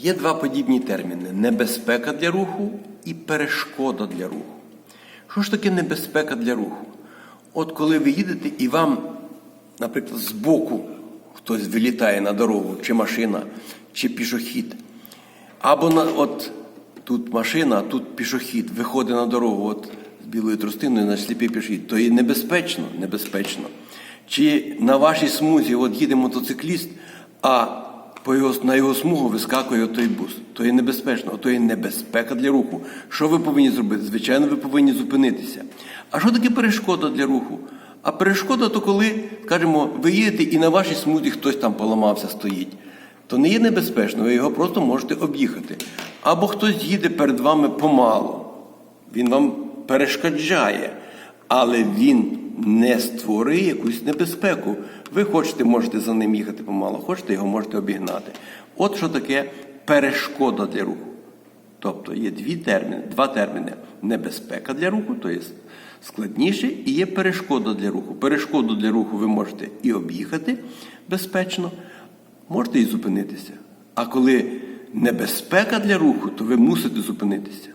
Є два подібні терміни: небезпека для руху і перешкода для руху. Що ж таке небезпека для руху? От коли ви їдете і вам, наприклад, збоку хтось вилітає на дорогу, чи машина, чи пішохід, або на, от тут машина, тут пішохід виходить на дорогу от, з білою тростиною на сліпий пішохід, то є небезпечно, небезпечно. Чи на вашій смузі от їде мотоцикліст, а по його, на його смугу вискакує той бус. То є небезпечно, то є небезпека для руху. Що ви повинні зробити? Звичайно, ви повинні зупинитися. А що таке перешкода для руху? А перешкода то коли, скажімо, ви їдете і на вашій смузі хтось там поламався, стоїть. То не є небезпечно, ви його просто можете об'їхати. Або хтось їде перед вами помалу. Він вам перешкоджає, але він не створює якусь небезпеку. Ви хочете, можете за ним їхати помало, хочете, його можете обігнати. От що таке перешкода для руху. Тобто є дві терміни, два терміни: небезпека для руху, то є складніше, і є перешкода для руху. Перешкоду для руху ви можете і об'їхати безпечно, можете і зупинитися. А коли небезпека для руху, то ви мусите зупинитися.